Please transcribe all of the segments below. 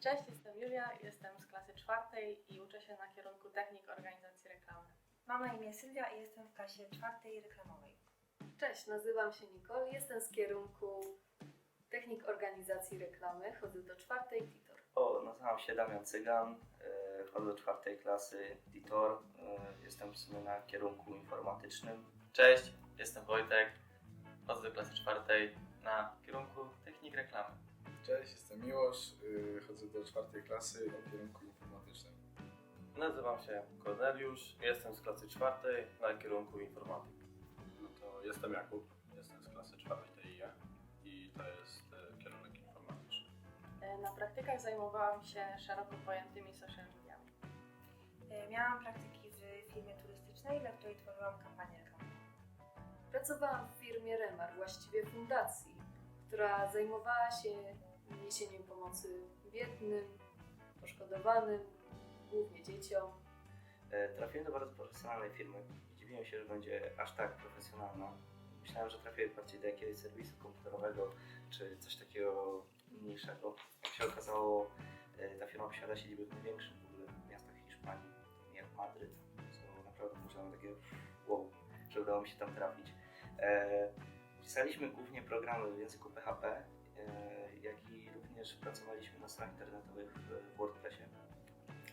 Cześć, jestem Julia, jestem z klasy czwartej i uczę się na kierunku Technik Organizacji Reklamy. Mam na imię Sylwia i jestem w klasie czwartej reklamowej. Cześć, nazywam się Nicole, jestem z kierunku Technik Organizacji Reklamy, chodzę do czwartej TITOR. O, nazywam się Damian Cygan, e, chodzę do czwartej klasy DITOR, e, jestem w sumie na kierunku informatycznym. Cześć, jestem Wojtek, chodzę do klasy czwartej na kierunku technik reklamy. Cześć, jestem Miłosz, yy, chodzę do czwartej klasy o kierunku informatycznym. Nazywam się Korneliusz, jestem z klasy czwartej na kierunku informatyki. No to jestem Jakub, jestem z klasy czwartej TIE i to jest e, kierunek informatyczny. E, Na praktykach zajmowałam się szeroko pojętymi social mediami. E, Miałam praktyki w firmie turystycznej, dla której tworzyłam kampanię reklamową. Pracowałam w firmie Remar, właściwie fundacji, która zajmowała się niesieniem pomocy biednym, poszkodowanym, głównie dzieciom. E, Trafiłem do bardzo profesjonalnej firmy. Dziwiłem się, że będzie aż tak profesjonalna. Myślałem, że trafię bardziej do jakiegoś serwisu komputerowego czy coś takiego mniejszego. Jak się okazało, e, ta firma posiada siedzibę w największych w ogóle miastach Hiszpanii, jak Madryt, co naprawdę można takie wow, że udało mi się tam trafić. E, Pisaliśmy głównie programy w języku PHP, jak i również pracowaliśmy na stronach internetowych w WordPressie.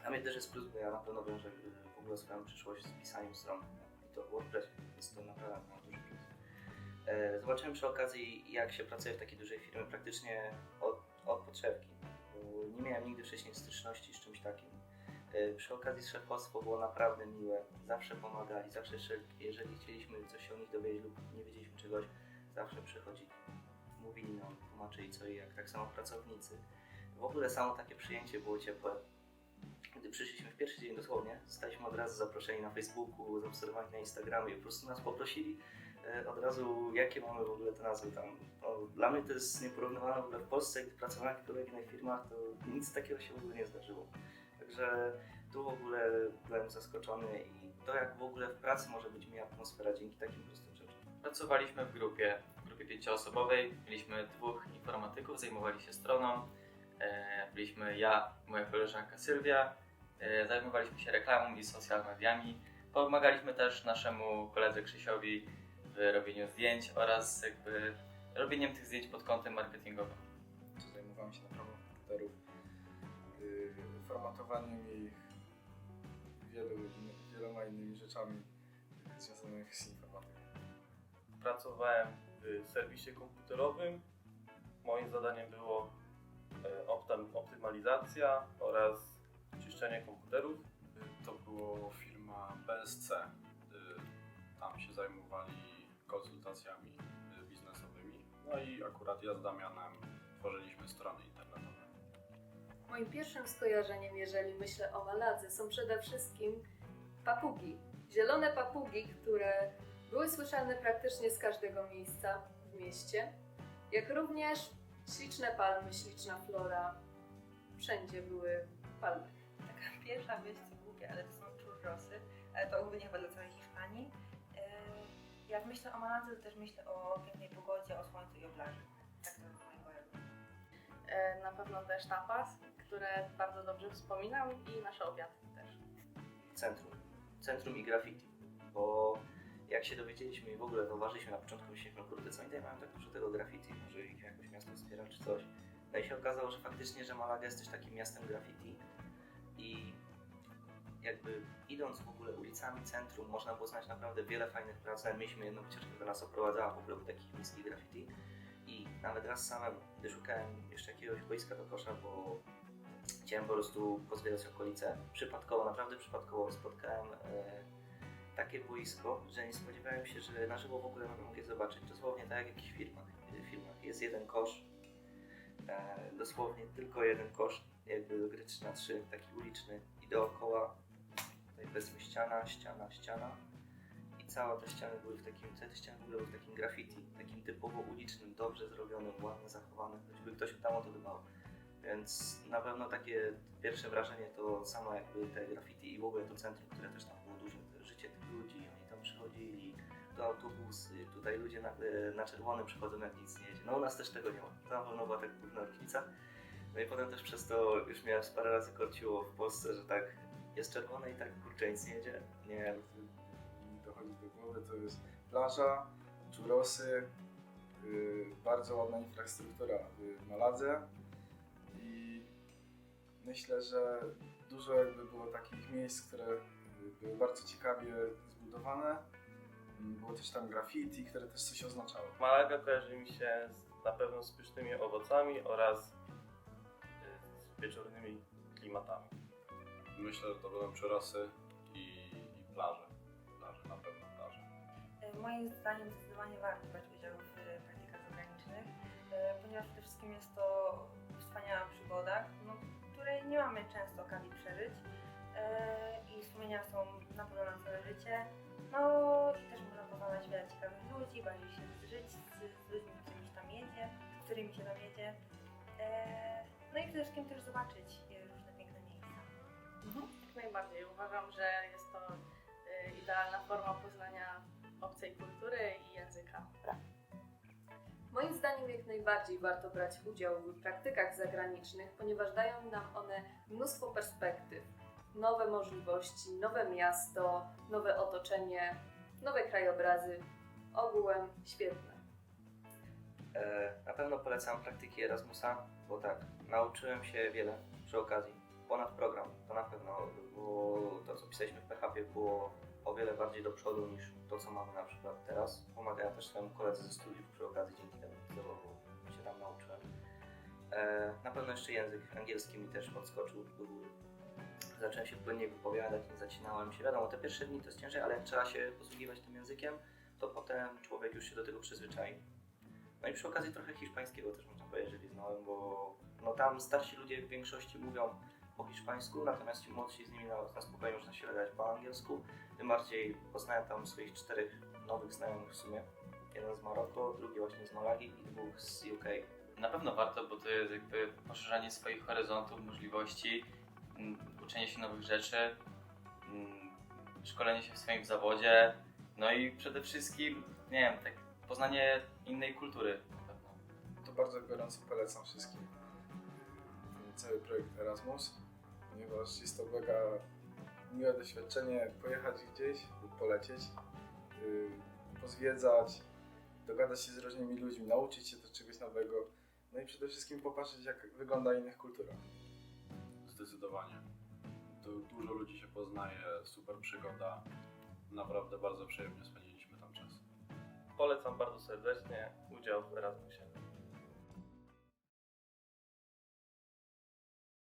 Dla mnie też jest plus, bo ja na pewno wiążę y, w ogóle swoją przyszłość z pisaniem stron i to w WordPressie, więc to naprawdę ma duży plus. E, Zobaczyłem przy okazji, jak się pracuje w takiej dużej firmie praktycznie od, od podszewki. bo Nie miałem nigdy wcześniej styczności z czymś takim. E, Przy okazji szefostwo było naprawdę miłe, zawsze pomagali, zawsze jeżeli chcieliśmy coś się o nich dowiedzieć lub nie wiedzieliśmy czegoś, zawsze przychodzili, mówili nam, tłumaczyli co i jak, tak samo pracownicy. W ogóle samo takie przyjęcie było ciepłe. Gdy przyszliśmy w pierwszy dzień dosłownie, zostaliśmy od razu zaproszeni na Facebooku, zaobserwowani na Instagramie, po prostu nas poprosili e, od razu, jakie mamy w ogóle te nazwy tam. No, dla mnie to jest nieporównywalne w ogóle w Polsce, gdy pracowałem w jakichkolwiek innych firmach, to nic takiego się w ogóle nie zdarzyło. Także tu w ogóle byłem zaskoczony i to jak w ogóle w pracy może być mi atmosfera dzięki takim prostym rzeczom. Pracowaliśmy w grupie, grupie pięcioosobowej, mieliśmy dwóch informatyków, zajmowali się stroną, e, byliśmy ja i moja koleżanka Sylwia, e, zajmowaliśmy się reklamą i social mediami, pomagaliśmy też naszemu koledze Krzysiowi w robieniu zdjęć oraz jakby robieniem tych zdjęć pod kątem marketingowym. Tu zajmowałem się naprawą komputerów, yy, formatowaniem ich, wielu, wieloma innymi rzeczami związanymi z informatyką. Pracowałem w serwisie komputerowym. Moim zadaniem było e, optymalizacja oraz czyszczenie komputerów. To było firma BSC. Y, Tam się zajmowali konsultacjami y, biznesowymi. No i akurat ja z Damianem tworzyliśmy strony internetowe. Moim pierwszym skojarzeniem, jeżeli myślę o Maladze, są przede wszystkim papugi. Zielone papugi, które były słyszalne praktycznie z każdego miejsca w mieście, jak również śliczne palmy, śliczna flora. Wszędzie były palmy. Taka pierwsza myśl, co głupie, ale to są churrosy, ale to ogólnie chyba dla całej Hiszpanii. Jak myślę o Maladze, to też myślę o pięknej pogodzie, o słońcu i o plaży. Tak to moje. E, Na pewno też tapas, które bardzo dobrze wspominam i nasze obiady też. centrum. Centrum i graffiti, bo jak się dowiedzieliśmy i w ogóle zauważyliśmy na początku, myśleliśmy, kurde, co oni tutaj mają tak dużo tego graffiti, może ich jakoś miasto wspiera czy coś. No i się okazało, że faktycznie, że Malaga jest też takim miastem graffiti i jakby idąc w ogóle ulicami centrum można było znaleźć naprawdę wiele fajnych prac. Mieliśmy jedną wycieczkę, która nas oprowadzała po takich miejskich graffiti i nawet raz samemu, gdy szukałem jeszcze jakiegoś boiska do kosza, bo chciałem po prostu pozwiedzać okolice. Przypadkowo, naprawdę przypadkowo spotkałem e, takie boisko, że nie spodziewałem się, że na żywo w ogóle mogę je zobaczyć. Dosłownie tak jak w jakichś filmach. W filmach. Jest jeden kosz, e, dosłownie tylko jeden kosz, jakby do gry 3 na 3 taki uliczny i dookoła tutaj powiedzmy ściana, ściana, ściana i całe te ściany były w takim, te ściany były w takim graffiti, takim typowo ulicznym, dobrze zrobionym, ładnie zachowanym, choćby ktoś tam o to dbał. Więc na pewno takie pierwsze wrażenie to samo jakby te graffiti i w ogóle to centrum, które też tam było duże, ludzi, oni tam przychodzili, to autobusy, tutaj ludzie nagle na czerwony przychodzą jak nic nie jedzie. No u nas też tego nie ma, na pewno była tak główna różnica. No i potem też przez to już mnie aż parę razy korciło w Polsce, że tak jest czerwone i tak kurczę nic nie jedzie. Nie, dochodzi do głowy, to jest plaża, czurosy, yy, bardzo ładna infrastruktura w Maladze i myślę, że dużo jakby było takich miejsc, które były bardzo ciekawie zbudowane. Mm, Było też tam graffiti, które też coś oznaczało. Malaga kojarzy mi się z, na pewno z pysznymi owocami oraz y, z wieczornymi klimatami. Myślę, że to będą czurosy i, i plaże. Plaże, na pewno plaże. E, Moim zdaniem zdecydowanie warto brać udział w e, praktykach zagranicznych, e, ponieważ przede wszystkim jest to wspaniała przygoda, no, której nie mamy często okazji przeżyć wspomnienia są na pewno na całe życie. No i też można poznać wiele ciekawych ludzi, bardziej się zżyć z, z ludźmi, którymi się tam jedzie, z którymi się tam jedzie. E, no i przede wszystkim też zobaczyć e, różne piękne miejsca. Jak najbardziej. Uważam, że jest to y, idealna forma poznania obcej kultury i języka. Moim zdaniem jak najbardziej warto brać udział w praktykach zagranicznych, ponieważ dają nam one mnóstwo perspektyw, nowe możliwości, nowe miasto, nowe otoczenie, nowe krajobrazy. Ogółem świetne. E, Na pewno polecam praktyki Erasmusa, bo tak, nauczyłem się wiele przy okazji. Ponad program, to na pewno, bo to co pisaliśmy w PHP było o wiele bardziej do przodu niż to co mamy na przykład teraz. Pomagają też swojemu koledze ze studiów przy okazji dzięki temu, co się tam nauczyłem. E, Na pewno jeszcze język angielski mi też podskoczył do góry. Zacząłem się płynnie wypowiadać, nie zacinałem się. Wiadomo, te pierwsze dni to jest ciężej, ale jak trzeba się posługiwać tym językiem, to potem człowiek już się do tego przyzwyczai. No i przy okazji trochę hiszpańskiego też można powiedzieć, że liznąłem, bo no tam starsi ludzie w większości mówią po hiszpańsku, natomiast ci młodsi z nimi na, na spokojnie można się gadać po angielsku. Tym bardziej poznałem tam swoich czterech nowych znajomych w sumie. Jeden z Maroko, drugi właśnie z Malagi i dwóch z UK. Na pewno warto, bo to jest jakby poszerzanie swoich horyzontów, możliwości, uczenie się nowych rzeczy, mm, szkolenie się w swoim zawodzie, no i przede wszystkim, nie wiem, tak poznanie innej kultury. To bardzo gorąco polecam wszystkim cały projekt Erasmus, ponieważ jest to mega miłe doświadczenie pojechać gdzieś lub polecieć, yy, pozwiedzać, dogadać się z różnymi ludźmi, nauczyć się też czegoś nowego, no i przede wszystkim popatrzeć jak wygląda innych kultura. Dużo ludzi się poznaje, super przygoda. Naprawdę bardzo przyjemnie spędziliśmy tam czas. Polecam bardzo serdecznie udział w Erasmusie.